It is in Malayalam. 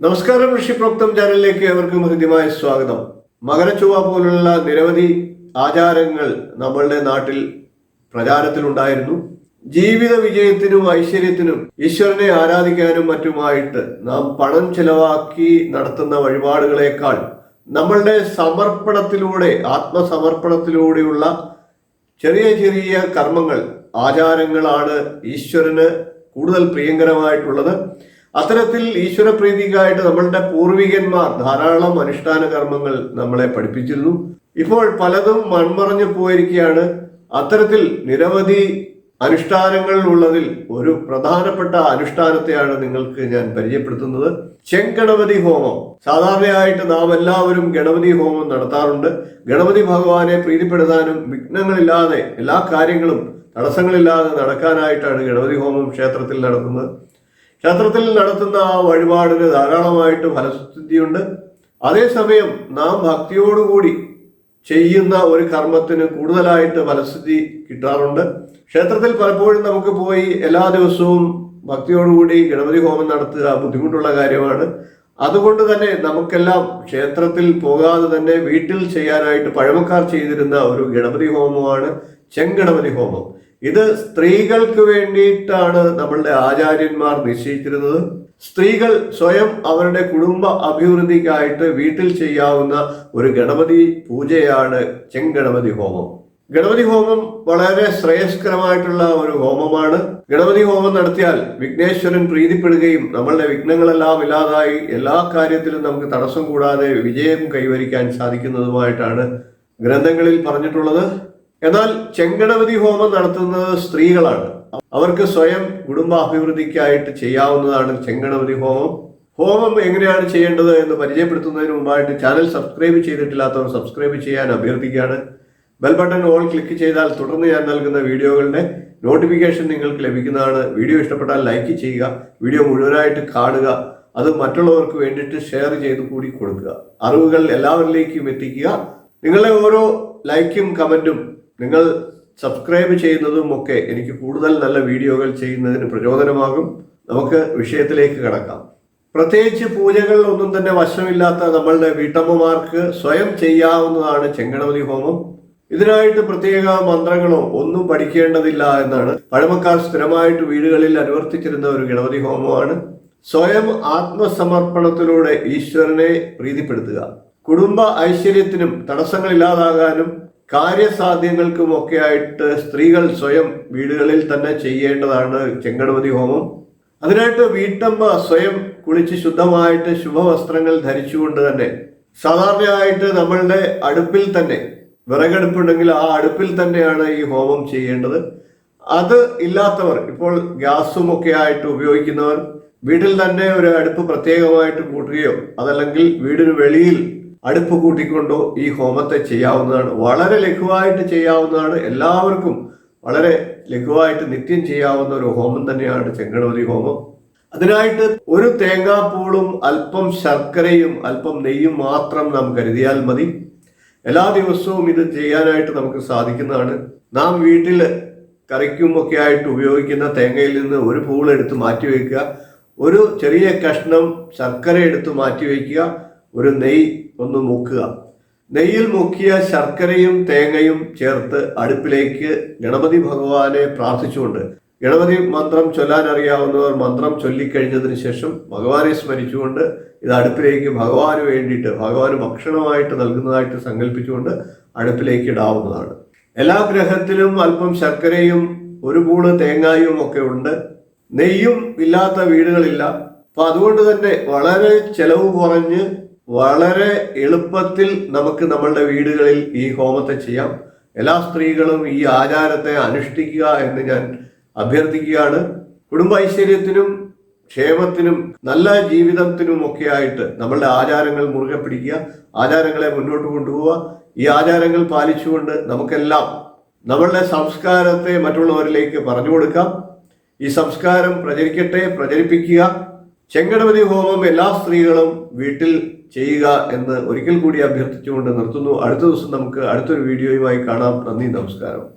നമസ്കാരം ഋഷി ഋഷിപ്രോക്തം ചാനലിലേക്ക് ഏവർക്കും ഹൃദ്യമായ സ്വാഗതം. മകരച്ചുവ പോലുള്ള നിരവധി ആചാരങ്ങൾ നമ്മളുടെ നാട്ടിൽ പ്രചാരത്തിലുണ്ടായിരുന്നു. ജീവിത വിജയത്തിനും ഐശ്വര്യത്തിനും ഈശ്വരനെ ആരാധിക്കാനും മറ്റുമായിട്ട് നാം പണം ചെലവാക്കി നടത്തുന്ന വഴിപാടുകളേക്കാൾ നമ്മളുടെ സമർപ്പണത്തിലൂടെ ആത്മസമർപ്പണത്തിലൂടെയുള്ള ചെറിയ ചെറിയ കർമ്മങ്ങൾ ആചാരങ്ങളാണ് ഈശ്വരന് കൂടുതൽ പ്രിയങ്കരമായിട്ടുള്ളത്. അത്തരത്തിൽ ഈശ്വര പ്രീതിക്കായിട്ട് നമ്മളുടെ പൂർവികന്മാർ ധാരാളം അനുഷ്ഠാന കർമ്മങ്ങൾ നമ്മളെ പഠിപ്പിച്ചിരുന്നു. ഇപ്പോൾ പലതും മൺമറഞ്ഞു പോയിരിക്കുകയാണ്. അത്തരത്തിൽ നിരവധി അനുഷ്ഠാനങ്ങൾ ഉള്ളതിൽ ഒരു പ്രധാനപ്പെട്ട അനുഷ്ഠാനത്തെയാണ് നിങ്ങൾക്ക് ഞാൻ പരിചയപ്പെടുത്തുന്നത്. ചെങ്കണപതി ഹോമം. സാധാരണയായിട്ട് നാം എല്ലാവരും ഗണപതി ഹോമം നടത്താറുണ്ട്. ഗണപതി ഭഗവാനെ പ്രീതിപ്പെടുത്താനും വിഘ്നങ്ങളില്ലാതെ എല്ലാ കാര്യങ്ങളും തടസ്സങ്ങളില്ലാതെ നടക്കാനായിട്ടാണ് ഗണപതി ഹോമം ക്ഷേത്രത്തിൽ നടത്തുന്നത് ക്ഷേത്രത്തിൽ നടത്തുന്ന ആ വഴിപാടിന് ധാരാളമായിട്ട് ഫലസിദ്ധിയുണ്ട് അതേസമയം നാം ഭക്തിയോടുകൂടി ചെയ്യുന്ന ഒരു കർമ്മത്തിന് കൂടുതലായിട്ട് ഫലസിദ്ധി കിട്ടാറുണ്ട്. ക്ഷേത്രത്തിൽ പലപ്പോഴും നമുക്ക് പോയി എല്ലാ ദിവസവും ഭക്തിയോടുകൂടി ഗണപതി ഹോമം നടത്തുക ബുദ്ധിമുട്ടുള്ള കാര്യമാണ്. അതുകൊണ്ട് തന്നെ നമുക്കെല്ലാം ക്ഷേത്രത്തിൽ പോകാതെ തന്നെ വീട്ടിൽ ചെയ്യാനായിട്ട് പഴമക്കാർ ചെയ്തിരുന്ന ഒരു ഗണപതി ഹോമമാണ് ചെങ്കണപതി ഹോമം. ഇത് സ്ത്രീകൾക്ക് വേണ്ടിയിട്ടാണ് നമ്മളുടെ ആചാര്യന്മാർ നിശ്ചയിച്ചിരുന്നത്. സ്ത്രീകൾ സ്വയം അവരുടെ കുടുംബ അഭിവൃദ്ധിക്കായിട്ട് വീട്ടിൽ ചെയ്യാവുന്ന ഒരു ഗണപതി പൂജയാണ് ചെങ്കണപതി ഹോമം. ഗണപതി ഹോമം വളരെ ശ്രേയസ്കരമായിട്ടുള്ള ഒരു ഹോമമാണ്. ഗണപതി ഹോമം നടത്തിയാൽ വിഘ്നേശ്വരൻ പ്രീതിപ്പെടുകയും നമ്മളുടെ വിഘ്നങ്ങളെല്ലാം ഇല്ലാതായി എല്ലാ കാര്യത്തിലും നമുക്ക് തടസ്സം കൂടാതെ വിജയം കൈവരിക്കാൻ സാധിക്കുന്നതുമായിട്ടാണ് ഗ്രന്ഥങ്ങളിൽ പറഞ്ഞിട്ടുള്ളത്. എന്നാൽ ചെങ്കടവതി ഹോമം നടത്തുന്നത് സ്ത്രീകളാണ്. അവർക്ക് സ്വയം കുടുംബാഭിവൃദ്ധിക്കായിട്ട് ചെയ്യാവുന്നതാണ് ചെങ്കടവതി ഹോമം. ഹോമം എങ്ങനെയാണ് ചെയ്യേണ്ടത് എന്ന് പരിചയപ്പെടുത്തുന്നതിന് മുമ്പായിട്ട് ചാനൽ സബ്സ്ക്രൈബ് ചെയ്തിട്ടില്ലാത്തവർ സബ്സ്ക്രൈബ് ചെയ്യാൻ അഭ്യർത്ഥിക്കുകയാണ്. ബെൽ ബട്ടൺ ഓൾ ക്ലിക്ക് ചെയ്താൽ തുടർന്ന് ഞാൻ നൽകുന്ന വീഡിയോകളുടെ നോട്ടിഫിക്കേഷൻ നിങ്ങൾക്ക് ലഭിക്കുന്നതാണ്. വീഡിയോ ഇഷ്ടപ്പെട്ടാൽ ലൈക്ക് ചെയ്യുക വീഡിയോ മുഴുവനായിട്ട് കാണുക അത് മറ്റുള്ളവർക്ക് വേണ്ടിയിട്ട് ഷെയർ ചെയ്ത് കൂടി കൊടുക്കുക. അറിവുകൾ എല്ലാവരിലേക്കും എത്തിക്കുക. നിങ്ങളുടെ ഓരോ ലൈക്കും കമന്റും നിങ്ങൾ സബ്സ്ക്രൈബ് ചെയ്യുന്നതും ഒക്കെ എനിക്ക് കൂടുതൽ നല്ല വീഡിയോകൾ ചെയ്യുന്നതിന് പ്രചോദനമാകും. നമുക്ക് വിഷയത്തിലേക്ക് കടക്കാം. പ്രത്യേകിച്ച് പൂജകൾ ഒന്നും തന്നെ വശമില്ലാത്ത നമ്മളുടെ വീട്ടമ്മമാർക്ക് സ്വയം ചെയ്യാവുന്നതാണ് ചെങ്കണവതി ഹോമം. ഇതിനായിട്ട് പ്രത്യേക മന്ത്രങ്ങളോ ഒന്നും പഠിക്കേണ്ടതില്ല എന്നാണ്. പഴമക്കാർ സ്ഥിരമായിട്ട് വീടുകളിൽ അനുവർത്തിച്ചിരുന്ന ഒരു ഗണപതി ഹോമമാണ്. സ്വയം ആത്മസമർപ്പണത്തിലൂടെ ഈശ്വരനെ പ്രീതിപ്പെടുത്തുക. കുടുംബ ഐശ്വര്യത്തിനും തടസ്സങ്ങളില്ലാതാകാനും കാര്യസാധ്യങ്ങൾക്കും ഒക്കെ ആയിട്ട് സ്ത്രീകൾ സ്വയം വീടുകളിൽ തന്നെ ചെയ്യേണ്ടതാണ് ചെങ്കടപതി ഹോമം. അതിനായിട്ട് വീട്ടമ്മ സ്വയം കുളിച്ച് ശുദ്ധമായിട്ട് ശുഭവസ്ത്രങ്ങൾ ധരിച്ചുകൊണ്ട് തന്നെ സാധാരണയായിട്ട് നമ്മളുടെ അടുപ്പിൽ തന്നെ വിറകടുപ്പുണ്ടെങ്കിൽ ആ അടുപ്പിൽ തന്നെയാണ് ഈ ഹോമം ചെയ്യേണ്ടത്. അത് ഇല്ലാത്തവർ ഇപ്പോൾ ഗ്യാസും ഒക്കെ ആയിട്ട് ഉപയോഗിക്കുന്നവർ വീട്ടിൽ തന്നെ ഒരു അടുപ്പ് പ്രത്യേകമായിട്ട് കൂട്ടുകയോ അതല്ലെങ്കിൽ വീടിന് വെളിയിൽ അടുപ്പ് കൂട്ടിക്കൊണ്ടോ ഈ ഹോമത്തെ ചെയ്യാവുന്നതാണ്. വളരെ ലഘുവായിട്ട് ചെയ്യാവുന്നതാണ്. എല്ലാവർക്കും വളരെ ലഘുവായിട്ട് നിത്യം ചെയ്യാവുന്ന ഒരു ഹോമം തന്നെയാണ് ചെങ്കണപതി ഹോമം. അതിനായിട്ട് ഒരു തേങ്ങാപ്പൂളും അല്പം ശർക്കരയും അല്പം നെയ്യും മാത്രം നാം കരുതിയാൽ മതി. എല്ലാ ദിവസവും ഇത് ചെയ്യാനായിട്ട് നമുക്ക് സാധിക്കുന്നതാണ്. നാം വീട്ടിൽ കറിക്കും ഒക്കെ ആയിട്ട് ഉപയോഗിക്കുന്ന തേങ്ങയിൽ നിന്ന് ഒരു പൂളെടുത്ത് മാറ്റി വയ്ക്കുക ഒരു ചെറിയ കഷ്ണം ശർക്കര എടുത്ത് മാറ്റി വയ്ക്കുക ഒരു നെയ് ഒന്ന് മുക്കുക. നെയ്യിൽ മുക്കിയ ശർക്കരയും തേങ്ങയും ചേർത്ത് അടുപ്പിലേക്ക് ഗണപതി ഭഗവാനെ പ്രാർത്ഥിച്ചുകൊണ്ട് ഗണപതി മന്ത്രം ചൊല്ലാൻ അറിയാവുന്നവർ മന്ത്രം ചൊല്ലിക്കഴിഞ്ഞതിന് ശേഷം ഭഗവാനെ സ്മരിച്ചുകൊണ്ട് ഇത് അടുപ്പിലേക്ക് ഭഗവാന് വേണ്ടിയിട്ട് ഭഗവാന് ഭക്ഷണമായിട്ട് നൽകുന്നതായിട്ട് സങ്കല്പിച്ചുകൊണ്ട് അടുപ്പിലേക്ക് ഇടാവുന്നതാണ്. എല്ലാ ഗ്രഹത്തിലും അല്പം ശർക്കരയും ഒരു കൂട് തേങ്ങായും ഒക്കെ ഉണ്ട്. നെയ്യും ഇല്ലാത്ത വീടുകളില്ല. അപ്പൊ അതുകൊണ്ട് തന്നെ വളരെ ചെലവ് കുറഞ്ഞ് വളരെ എളുപ്പത്തിൽ നമുക്ക് നമ്മളുടെ വീടുകളിൽ ഈ ഹോമത്തെ ചെയ്യാം. എല്ലാ സ്ത്രീകളും ഈ ആചാരത്തെ അനുഷ്ഠിക്കുക എന്ന് ഞാൻ അഭ്യർത്ഥിക്കുകയാണ്. കുടുംബ ഐശ്വര്യത്തിനും ക്ഷേമത്തിനും നല്ല ജീവിതത്തിനും ഒക്കെ ആയിട്ട് നമ്മളുടെ ആചാരങ്ങൾ മുറുകെ പിടിക്കുക ആചാരങ്ങളെ മുന്നോട്ട് കൊണ്ടുപോവുക. ഈ ആചാരങ്ങൾ പാലിച്ചുകൊണ്ട് നമുക്കെല്ലാം നമ്മളുടെ സംസ്കാരത്തെ മറ്റുള്ളവരിലേക്ക് പറഞ്ഞു കൊടുക്കാം. ഈ സംസ്കാരം പ്രചരിക്കട്ടെ പ്രചരിപ്പിക്കുക. ചെങ്കടപതി ഹോമം എല്ലാ സ്ത്രീകളും വീട്ടിൽ ചെയ്യുക എന്ന് ഒരിക്കൽ കൂടി അഭ്യർത്ഥിച്ചുകൊണ്ട് നിർത്തുന്നു. അടുത്ത ദിവസം നമുക്ക് അടുത്തൊരു വീഡിയോയുമായി കാണാം. നന്ദി നമസ്കാരം.